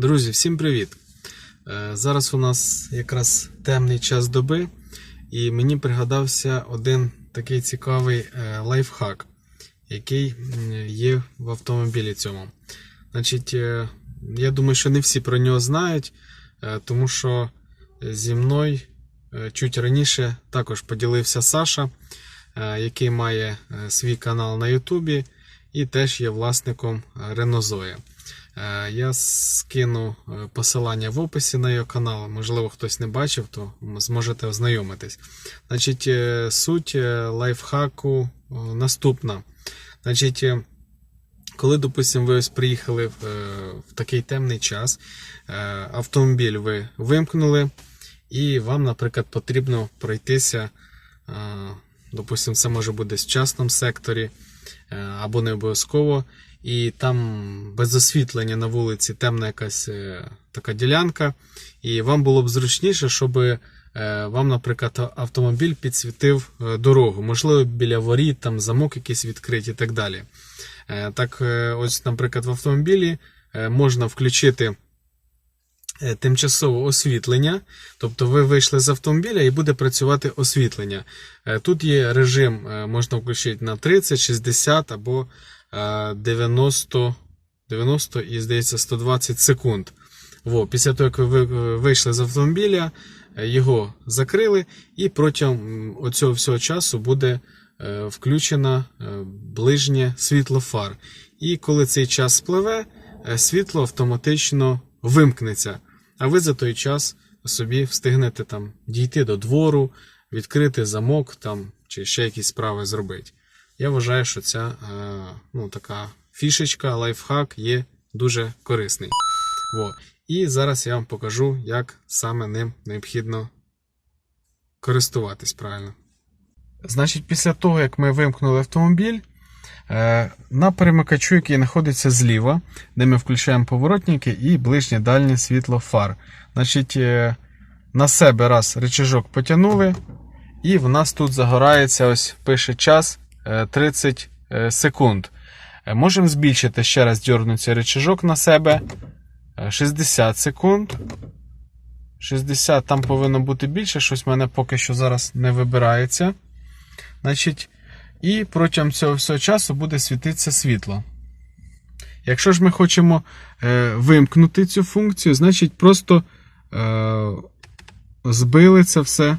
Друзі, всім привіт! Е, Зараз у нас якраз темний час доби, і мені пригадався один такий цікавий е, лайфхак, який є в автомобілі цьому. Значить, е, я думаю, що не всі про нього знають, тому що зі мною чуть раніше також поділився Саша, який має свій канал на Ютубі і теж є власником. Е, Я скину е, посилання в описі на його канал. Можливо, хтось не бачив, то зможете ознайомитись. Значить, е, суть е, лайфхаку е, наступна. Значить, е, коли, допустимо, ви ось приїхали в, е, в такий темний час, е, автомобіль ви вимкнули, і вам, наприклад, потрібно пройтися. е, Допустимо, це може бути в частному секторі е, або не обов'язково. І там без освітлення на вулиці темна якась е, така ділянка. І вам було б зручніше, щоб е, вам, наприклад, автомобіль підсвітив е, дорогу. Можливо, біля воріт, там замок якийсь відкритий і так далі. Так, ось, наприклад, в автомобілі можна включити тимчасове освітлення. Тобто ви вийшли з автомобіля і буде працювати освітлення. Е, Тут є режим, е, можна включити на 30, 60 або е, 90, 90 і, здається, 120 секунд. Во, після того, як ви ви вийшли з автомобіля, е, його закрили, і протягом м, оцього всього часу буде е, включено е, ближнє світло фар. І коли цей час спливе, е, світло автоматично вимкнеться. А ви за той час собі встигнете там дійти до двору, відкрити замок там, чи ще якісь справи зробити. Я вважаю, що ця е, ну, така фішечка, лайфхак є дуже корисний. Во. І зараз я вам покажу, як саме ним необхідно користуватись правильно. Значить, після того, як ми вимкнули автомобіль, на перемикачу, який знаходиться зліва, де ми включаємо поворотники і ближнє дальнє світло фар. Значить, е, на себе раз рычажок потягнули, і в нас тут загорається, ось пише час е, 30 е, секунд. Е, Можемо збільшити ще раз дьорнути цей рычажок на себе. Е, 60 секунд. 60 там повинно бути більше, щось в мене поки що зараз не вибирається. Значить, і протягом цього всього часу буде світитися світло. Якщо ж ми хочемо е, вимкнути цю функцію, значить просто е, збили це все,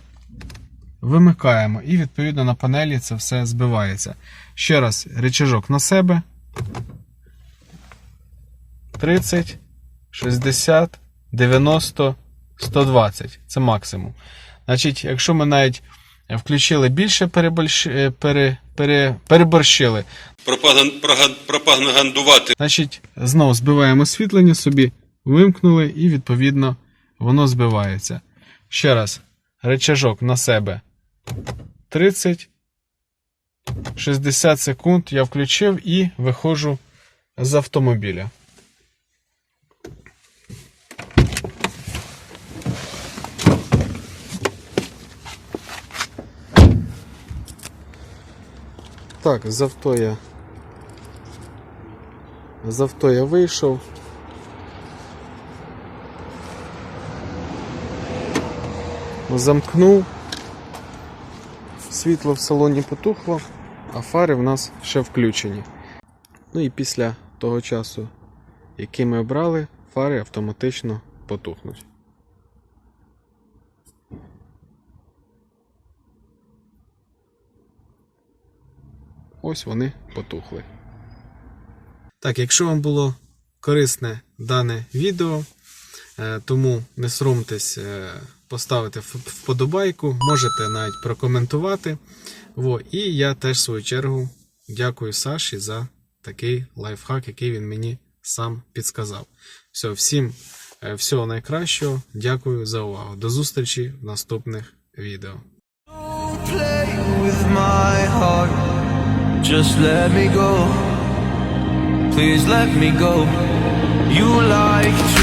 вимикаємо, і відповідно на панелі це все збивається. Ще раз, речажок на себе. 30, 60, 90, 120. Це максимум. Значить, якщо ми навіть включили більше переборщ... е, пере... Пере... переборщили, пропагандувати значить, знову збиваємо освітлення собі, вимкнули, і відповідно воно збивається. Ще раз, речажок на себе 30, 60 секунд я включив і виходжу з автомобіля. Так, з авто я. З авто я вийшов. Замкнув. Світло в салоні потухло, а фари в нас ще включені. Ну і після того часу, який ми обрали, фари автоматично потухнуть. Ось вони потухли. Так, якщо вам було корисне дане відео, е, тому не соромтесь е, поставити вподобайку, можете навіть прокоментувати. Во, і я теж в свою чергу дякую Саші за такий лайфхак, який він мені сам підсказав. Все, всім е, всього найкращого. Дякую за увагу. До зустрічі в наступних відео. Just let me go. Please let me go. You like to